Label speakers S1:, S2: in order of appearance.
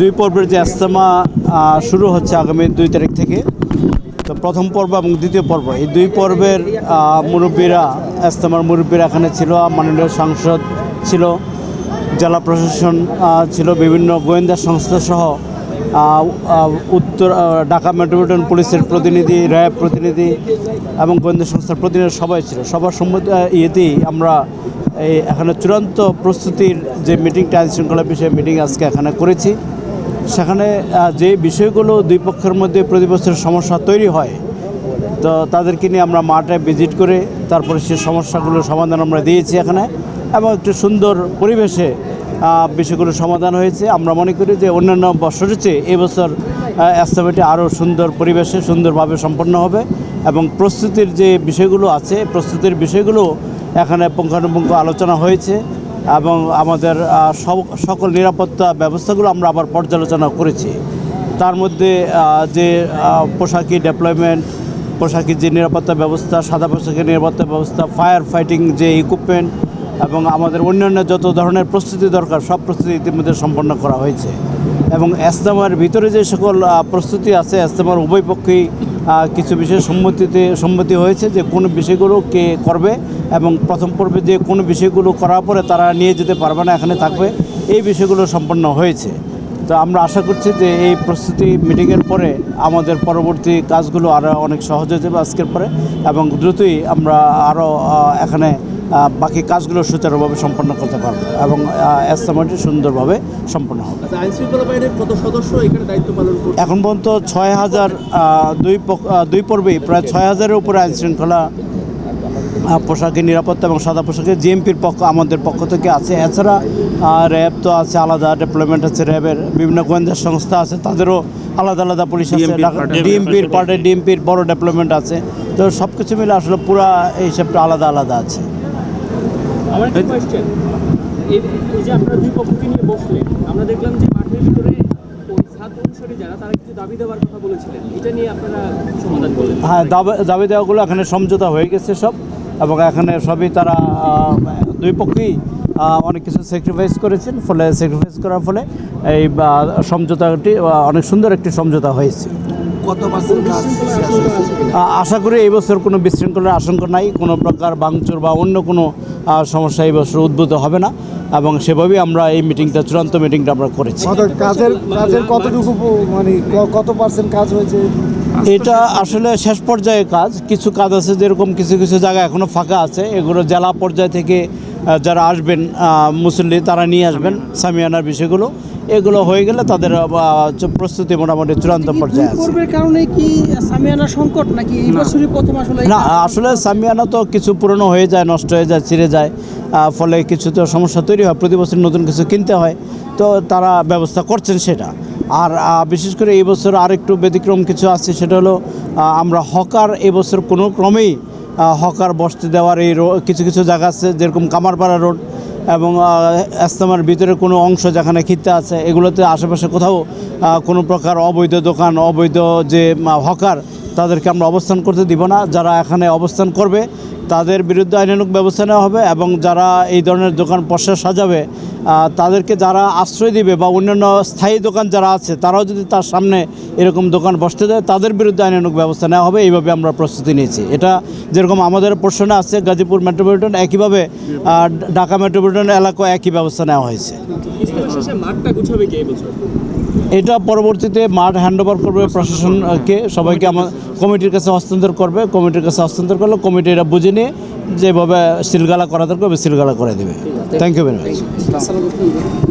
S1: দুই পর্বের যে ইস্তেমা শুরু হচ্ছে আগামী দুই তারিখ থেকে। তো প্রথম পর্ব এবং দ্বিতীয় পর্ব, এই দুই পর্বের মুরব্বীরা ইস্তেমার মুরব্বীরা এখানে ছিল, মাননীয় সাংসদ ছিল, জেলা প্রশাসন ছিল, বিভিন্ন গোয়েন্দা সংস্থা সহ উত্তর ঢাকা মেট্রোপলিটন পুলিশের প্রতিনিধি, র্যাব প্রতিনিধি এবং গোয়েন্দা সংস্থার প্রতিনিধি সবাই ছিল। সবার সম্মতি ইয়েতেই আমরা এই এখানে চূড়ান্ত প্রস্তুতির যে মিটিংটা আইন শৃঙ্খলা বিষয়ে মিটিং আজকে এখানে করেছি। সেখানে যে বিষয়গুলো দুই পক্ষের মধ্যে প্রতি সমস্যা তৈরি হয়, তো তাদেরকে নিয়ে আমরা মাঠে ভিজিট করে তারপরে সে সমস্যাগুলোর সমাধান আমরা দিয়েছি এখানে এবং একটু সুন্দর পরিবেশে বিষয়গুলো সমাধান হয়েছে। আমরা মনে করি যে অন্যান্য বছরের চেয়ে এবছর অ্যাস্তামেটি আরও সুন্দর পরিবেশে সুন্দরভাবে সম্পন্ন হবে এবং প্রস্তুতির যে বিষয়গুলো আছে, প্রস্তুতির বিষয়গুলো এখানে পুঙ্খানুপুঙ্খ আলোচনা হয়েছে। এবং আমাদের সকল নিরাপত্তা ব্যবস্থাগুলো আমরা আবার পর্যালোচনা করেছি। তার মধ্যে যে পোশাকি ডেপ্লয়মেন্ট পোশাকি যে নিরাপত্তা ব্যবস্থা, সাদা পোশাকের নিরাপত্তা ব্যবস্থা ফায়ার ফাইটিং যে ইকুইপমেন্ট এবং আমাদের অন্যান্য যত ধরনের প্রস্তুতি দরকার, সব প্রস্তুতি ইতিমধ্যে সম্পন্ন করা হয়েছে। এবং এস্তেমার ভিতরে যে সকল প্রস্তুতি আছে, এস্তেমার উভয় পক্ষেই কিছু বিষয়ে সম্মতিতে, সম্মতি হয়েছে যে কোন বিষয়গুলো কে করবে। এবং প্রথম পর্বে যে কোন বিষয়গুলো করার পরে তারা নিয়ে যেতে পারবে না এখানে থাকবে। এই বিষয়গুলো সম্পন্ন হয়েছে। তো আমরা আশা করছি যে এই প্রস্তুতি মিটিংয়ের পরে আমাদের পরবর্তী কাজগুলো আরও অনেক সহজ হয়ে যাবে আজকের পরে এবং দ্রুতই আমরা আরও এখানে বাকি কাজগুলো সুচারুভাবে সম্পন্ন করতে পারব এবং এস্তামাটি সুন্দরভাবে সম্পন্ন হবে।
S2: আচ্ছা কত সদস্য এখানে দায়িত্ব পালন
S1: এখন পর্যন্ত ছয় হাজার দুই দুই পর্বেই প্রায় ছয় হাজারের উপরে আইন শৃঙ্খলা পোশাকের নিরাপত্তা এবং সাদা পোশাকের জিএমপির পক্ষ আমাদের পক্ষ থেকে আছে। এছাড়া র্যাব তো আছে আলাদা ডেভেলপমেন্ট আছে র্যাবের বিভিন্ন গোয়েন্দা সংস্থা আছে তাদেরও আলাদা আলাদা পুলিশ আছে। ডিএমপির পার্টে ডিএমপির বড় ডেভেলপমেন্ট আছে। তো সব কিছু মিলে আসলে পুরা এই হিসাবটা আলাদা আলাদা আছে।
S3: আমার কোয়েশ্চেন এই এই যে আপনারা দুই পক্ষকে নিয়ে বসলেন আমরা দেখলাম যে মাঠের ভিতরে ওই ছাত্র অনুসারী যারা তারা কিছু দাবি দেওয়ার কথা বলেছিলেন। এটা নিয়ে আপনারা সমাধান করলেন।
S1: হ্যাঁ দাবি দাবি দেওয়াগুলো এখানে সমঝোতা হয়ে গেছে সব। এবং এখানে সবই তারা দুই পক্ষেই অনেক কিছু স্যাক্রিফাইস করেছেন ফলে স্যাক্রিফাইস করার ফলে এই সমঝোতাটি অনেক সুন্দর একটি সমঝোতা হয়েছে।
S2: কত পার্সেন্ট কাজ
S1: আশা করি এই বছর কোনো বিশৃঙ্খলার আশঙ্কা নাই কোনো প্রকার ভাঙচুর বা অন্য কোনো সমস্যা এই বছর উদ্ভূত হবে না এবং সেভাবেই আমরা এই মিটিংটা চূড়ান্ত মিটিংটা আমরা করেছি।
S4: কাজের কাজের কতটুকু মানে কত পার্সেন্ট কাজ হয়েছে?
S1: এটা আসলে শেষ পর্যায়ে কাজ। কিছু কাজ আছে যেরকম কিছু কিছু জায়গা এখনও ফাঁকা আছে। এগুলো জেলা পর্যায় থেকে যারা আসবেন মুসল্লি, তারা নিয়ে আসবেন সামিয়ানার বিষয়গুলো। এগুলো হয়ে গেলে তাদের প্রস্তুতি মোটামুটি চূড়ান্ত পর্যায়ে আছে।
S5: কারণে কি সামিয়ানা সংকট নাকি এই বছরই প্রথম আসলে
S1: না আসলে সামিয়ানা তো কিছু পুরনো হয়ে যায় নষ্ট হয়ে যায় ছিঁড়ে যায় ফলে কিছু তো সমস্যা তৈরি হয় প্রতি বছর নতুন কিছু কিনতে হয় তো তারা ব্যবস্থা করছেন সেটা। আর বিশেষ করে এই বছর আরেকটু ব্যতিক্রম কিছু আছে সেটা হলো আমরা হকার এবছর কোনো ক্রমেই হকার বসতে দেওয়ার এই রো- কিছু কিছু জায়গা আছে যেরকম কামারপাড়া রোড এবং আস্তমার ভিতরে কোনো অংশ যেখানে খিত্তা আছে, এগুলোতে আশেপাশে কোথাও কোনো প্রকার অবৈধ দোকান, অবৈধ যে হকার, তাদেরকে আমরা অবস্থান করতে দিব না। যারা এখানে অবস্থান করবে, তাদের বিরুদ্ধে আইনানুক ব্যবস্থা নেওয়া হবে এবং যারা এই ধরনের দোকান পশ্চা সাজাবে তাদেরকে যারা আশ্রয় দিবে বা অন্যান্য স্থায়ী দোকান যারা আছে তারাও যদি তার সামনে এরকম দোকান বসতে দেয় তাদের বিরুদ্ধে আইনানুগ ব্যবস্থা নেওয়া হবে। এইভাবে আমরা প্রস্তুতি নিয়েছি। এটা যেরকম আমাদের প্রশ্নে আছে গাজীপুর মেট্রোপলিটন একইভাবে ঢাকা মেট্রোপলিটন এলাকায় একই ব্যবস্থা নেওয়া হয়েছে। এটা পরবর্তীতে মাঠ হ্যান্ডওভার করবে প্রশাসনকে সবাইকে আমার কমিটির কাছে হস্তান্তর করবে। কমিটির কাছে হস্তান্তর করলে কমিটি এটা বুঝে নিয়ে যেভাবে সিলগালা করা দরকার সিলগালা করে দেবে। Thank you very much